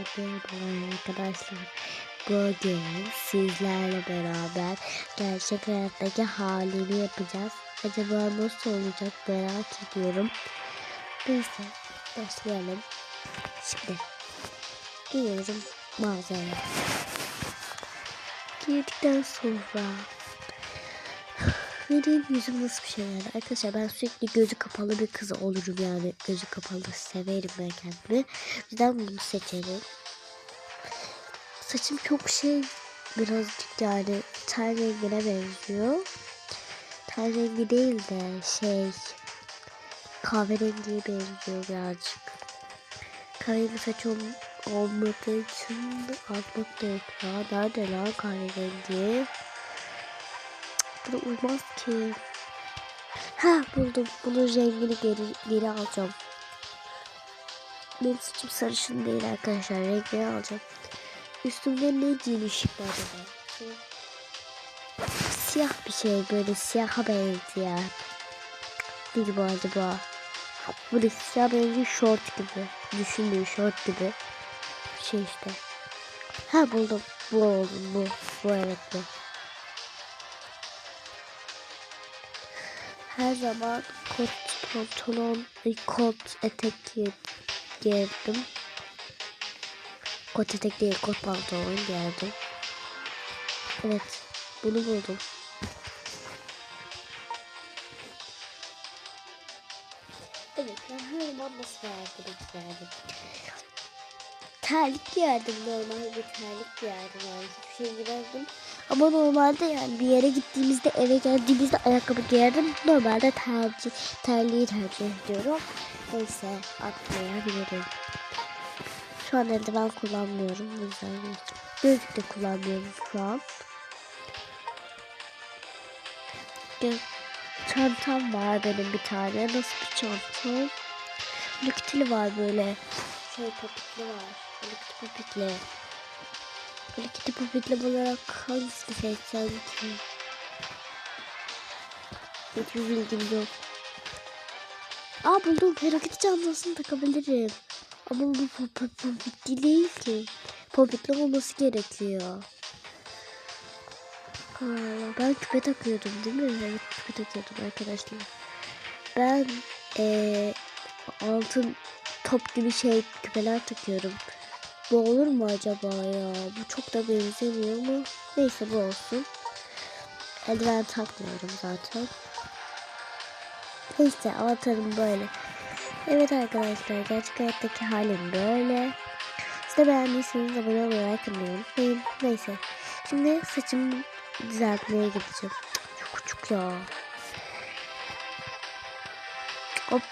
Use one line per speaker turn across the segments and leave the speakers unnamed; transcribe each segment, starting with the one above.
Merhaba arkadaşlar. Bugün sizlerle beraber gerçek hayattaki halini yapacağız. Acaba nasıl olacak merak ediyorum. Neyse başlayalım. Şimdi giriyorum mağazaya. Girdikten sonra benim yüzüm nasıl bir şeyler arkadaşlar ben sürekli gözü kapalı bir kız olurum yani gözü kapalı severim ben kendimi. Yüzden bunu seçerim. Saçım çok şey birazcık yani ten rengine benziyor. Ten rengi değil de şey kahverengiye benziyor birazcık. Kahverengi saçım olmadığı için atmak da yok ya. Nerede lan kahverengi? Bu da uymaz ki. Ha buldum. Bunun rengini geri, geri alacağım. Benim saçım sarışın değil arkadaşlar. Renkleri alacağım. Üstümde ne giymişim acaba? Siyah bir şey böyle siyaha benziyor. Değil bu acaba? Bu da siyah benziyor short gibi. Düşündüğü short gibi. Bir şey işte. Ha buldum. Bu oldu bu. Bu evet bu. Her zaman kot pantolon, kot etek giy- giyerdim. Kot etek değil, kot pantolon giyerdim. Evet, bunu buldum. Evet, ben her zaman nasıl verdim yani. Terlik giyerdim normal bir terlik giyerdim yani hiçbir şey giymezdim. Ama normalde yani bir yere gittiğimizde eve geldiğimizde ayakkabı giyerdim. Normalde tercih, terliği tercih ediyorum. Neyse atlayabilirim. Şu an eldiven kullanmıyorum. Geçtim. Gözlük de kullanmıyorum şu an. Çantam var benim bir tane. Nasıl bir çanta? Lüktili var böyle. Şey popitli var. Lüktili popitli. Lüktili popitli olarak hangisini seçsem ki? Hiçbir bilgim yok. Aa buldum. Kitty çantasını takabilirim. Ama bu pop- pop- popitli değil ki. Popitli olması gerekiyor. Aa, ben küpe takıyordum değil mi? Evet küpe takıyordum arkadaşlar. Ben eee, altın top gibi şey küpeler takıyorum. Bu olur mu acaba ya? Bu çok da benzemiyor ama neyse bu olsun. Eldiven takmıyorum zaten. Neyse avatarım böyle. Evet arkadaşlar gerçek hayattaki halim böyle. Siz de beğendiyseniz abone olmayı unutmayın. Neyse. Şimdi saçımı düzeltmeye gideceğim. Çok küçük ya. Hop.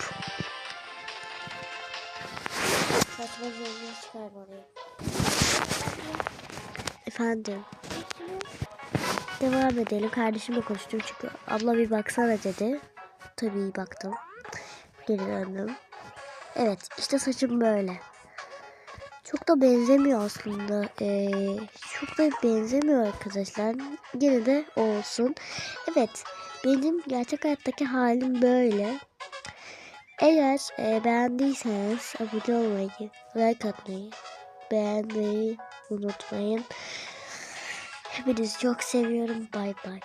Saçma zorluğu çıkar oraya. Efendim. Devam edelim. Kardeşimle konuştum çünkü abla bir baksana dedi. Tabii baktım. Geri döndüm. Evet işte saçım böyle. Çok da benzemiyor aslında. Ee, çok da benzemiyor arkadaşlar. Yine de olsun. Evet benim gerçek hayattaki halim böyle. Eğer e, beğendiyseniz abone olmayı, like atmayı, beğenmeyi unutmayın. Hepinizi çok seviyorum. Bay bay.